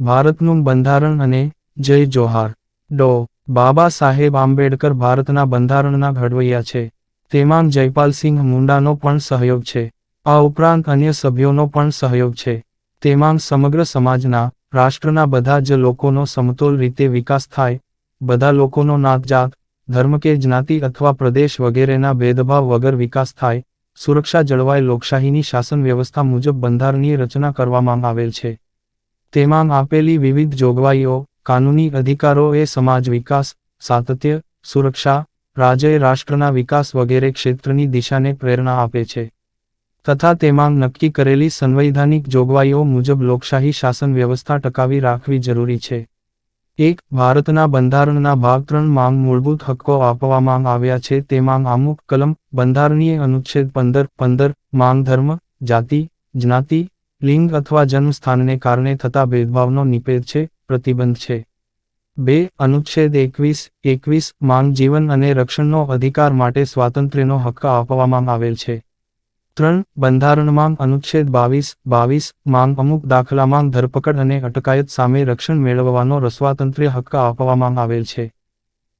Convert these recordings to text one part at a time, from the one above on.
ભારતનું બંધારણ અને જય જોહાર. ડો. બાબા સાહેબ આંબેડકર ભારતના બંધારણના ઘડવૈયા છે. તેમાં જયપાલસિંહ મુંડાનો પણ સહયોગ છે. આ ઉપરાંત અન્ય સભ્યોનો પણ સહયોગ છે. તેમાં સમગ્ર સમાજના, રાષ્ટ્રના બધા જ લોકોનો સમતોલ રીતે વિકાસ થાય. બધા લોકોનો નાતજાત ધર્મ કે જ્ઞાતિ અથવા પ્રદેશ વગેરેના ભેદભાવ વગર વિકાસ થાય. સુરક્ષા જળવાય લોકશાહીની શાસન વ્યવસ્થા મુજબ બંધારણીય રચના કરવામાં આવેલ છે. તેમાં આપેલી વિવિધ જોગવાઈઓ, કાનૂની અધિકારો એ સમાજ વિકાસ, સાતત્ય, સુરક્ષા, રાજ્ય રાષ્ટ્રના વિકાસ વગેરે ક્ષેત્રની દિશાને પ્રેરણા આપે છે. તથા તેમાં નક્કી કરેલી સંવૈધાનિક જોગવાઈઓ મુજબ લોકશાહી શાસન વ્યવસ્થા ટકાવી રાખવી જરૂરી છે. એક, ભારતના બંધારણના ભાગ ત્રણ માંગ મૂળભૂત હક્કો આપવામાં આવ્યા છે. તેમાં અમુક કલમ, બંધારણીય અનુચ્છેદ પંદર પંદર, માંગ ધર્મ, જાતિ, જ્ઞાતિ લિંગ અથવા જન્મસ્થાનને કારણે થતા ભેદભાવનો નિષેધ છે, પ્રતિબંધ છે. બે, અનુચ્છેદ એકવીસ એકવીસ માંગ જીવન અને રક્ષણનો અધિકાર માટે સ્વાતંત્ર્યનો હક્ક આપવામાં આવેલ છે. ત્રણ બંધારણમાં અનુચ્છેદ બાવીસ બાવીસ માંગ અમુક દાખલામાં ધરપકડ અને અટકાયત સામે રક્ષણ મેળવવાનો રસ્વાતંત્ર્ય હક્ક આપવામાં આવેલ છે.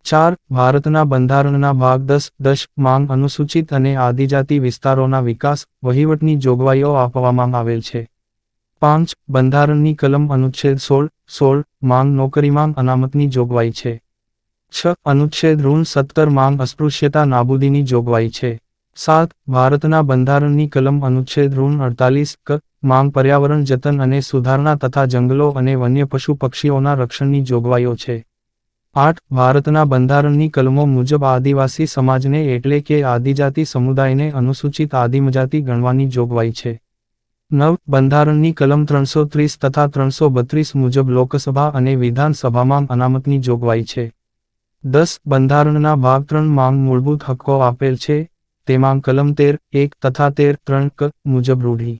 ચાર, ભારતના બંધારણના ભાગ દસ દશ માંગ અનુસૂચિત અને આદિજાતિ વિસ્તારોના વિકાસ, વહીવટની જોગવાઈઓ આપવામાં આવેલ છે. પાંચ બંધારણની કલમ અનુચ્છેદ સોળ સોળ, માંગ નોકરીમાં અનામતની જોગવાઈ છે. છ અનુચ્છેદ ઋણ સત્તર માંગ અસ્પૃશ્યતા નાબૂદીની જોગવાઈ છે. સાત ભારતના બંધારણની કલમ અનુચ્છેદ ઋણ અડતાલીસ ક, માંગ પર્યાવરણ જતન અને સુધારણા તથા જંગલો અને વન્ય પશુ પક્ષીઓના રક્ષણની જોગવાઈઓ છે. આઠ ભારતના બંધારણની કલમો મુજબ આદિવાસી સમાજને એટલે કે આદિજાતિ સમુદાયને અનુસૂચિત આદિમજાતિ ગણવાની જોગવાઈ છે. નવ, બંધારણની કલમ ત્રણસો ત્રીસ તથા ત્રણસો બત્રીસ મુજબ લોકસભા અને વિધાનસભામાં અનામતની જોગવાઈ છે. દસ, બંધારણના ભાગ ત્રણ માંગ મૂળભૂત હક્કો આપેલ છે. તેમાં કલમ તેર, એક તથા તેર ત્રણ ક મુજબ રૂઢી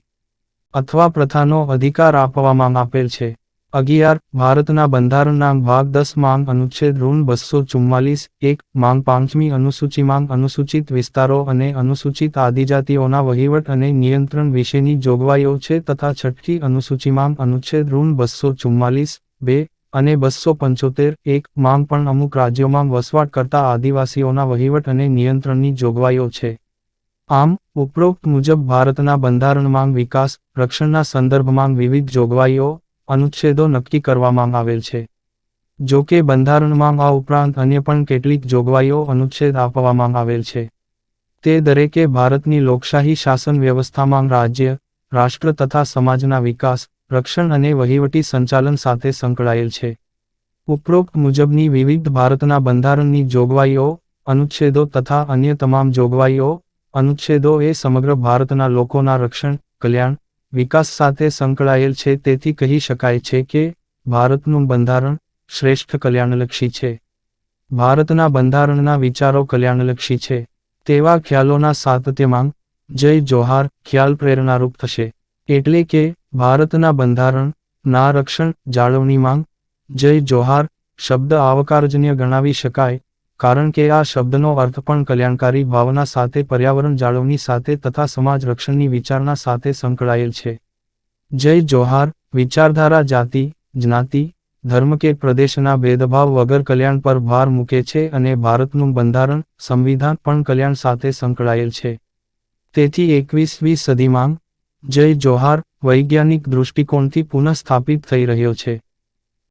અથવા પ્રથાનો અધિકાર આપવામાં આપેલ છે. અગિયાર, ભારતના બંધારણના ભાગ દસ માંગ અનુચ્છેદ ઋણ બસો ચુમ્માલીસ, એક માંગ પાંચમી અનુસૂચિ માંગ અનુસૂચિત વિસ્તારો અને અનુસૂચિત આદિજાતિઓના વહીવટ અને નિયંત્રણ વિશેની જોગવાઈઓ છે તથા છઠ્ઠી અનુસૂચિ માંગ અનુચ્છેદ ઋણ બસો ચુમ્માલીસ, બે અને બસો પંચોતેર, એક માંગ પણ અમુક રાજ્યોમાં વસવાટ કરતા આદિવાસીઓના વહીવટ અને નિયંત્રણની જોગવાઈઓ છે. આમ, ઉપરોક્ત મુજબ ભારતના બંધારણમાં વિકાસ, રક્ષણના સંદર્ભમાં વિવિધ જોગવાઈઓ અનુચ્છેદો નક્કી કરવામાં આવેલ છે. જો કે બંધારણમાં આ ઉપરાંત અન્ય પણ કેટલીક જોગવાઈઓ અનુચ્છેદ આપવામાં આવેલ છે. તે દરેકે ભારતની લોકશાહી શાસન વ્યવસ્થામાં રાજ્ય, રાષ્ટ્ર તથા સમાજના વિકાસ, રક્ષણ અને વહીવટી સંચાલન સાથે સંકળાયેલ છે. ઉપરોક્ત મુજબની વિવિધ ભારતના બંધારણની જોગવાઈઓ, અનુચ્છેદો તથા અન્ય તમામ જોગવાઈઓ, અનુચ્છેદો એ સમગ્ર ભારતના લોકોના રક્ષણ, કલ્યાણ વિકાસ સાથે સંકળાયેલ છે, તેથી કહી શકાય છે કે ભારતનું બંધારણ શ્રેષ્ઠ કલ્યાણલક્ષી છે. ભારતના બંધારણના વિચારો કલ્યાણલક્ષી છે. તેવા ખ્યાલોના સાતત્યમાં જય જોહાર ખ્યાલ પ્રેરણારૂપ થશે. એટલે કે ભારતના બંધારણ ના રક્ષણ જાળવણી માંગ જય જોહાર શબ્દ આવકારજન્ય ગણાવી શકાય કારણ કે આ શબ્દનો અર્થ પણ કલ્યાણકારી ભાવના સાથે પર્યાવરણ જાળવણી સાથે તથા સમાજ રક્ષણની વિચારણા સાથે સંકળાયેલ છે. જય જોહાર, વિચારધારા જાતિ, જ્ઞાતિ, ધર્મ કે પ્રદેશના ભેદભાવ વગર કલ્યાણ પર ભાર મૂકે છે અને ભારતનું બંધારણ, સંવિધાન પણ કલ્યાણ સાથે સંકળાયેલ છે. તેથી એકવીસમી સદીમાં જય જોહાર વૈજ્ઞાનિક દૃષ્ટિકોણથી પુનઃસ્થાપિત થઈ રહ્યો છે.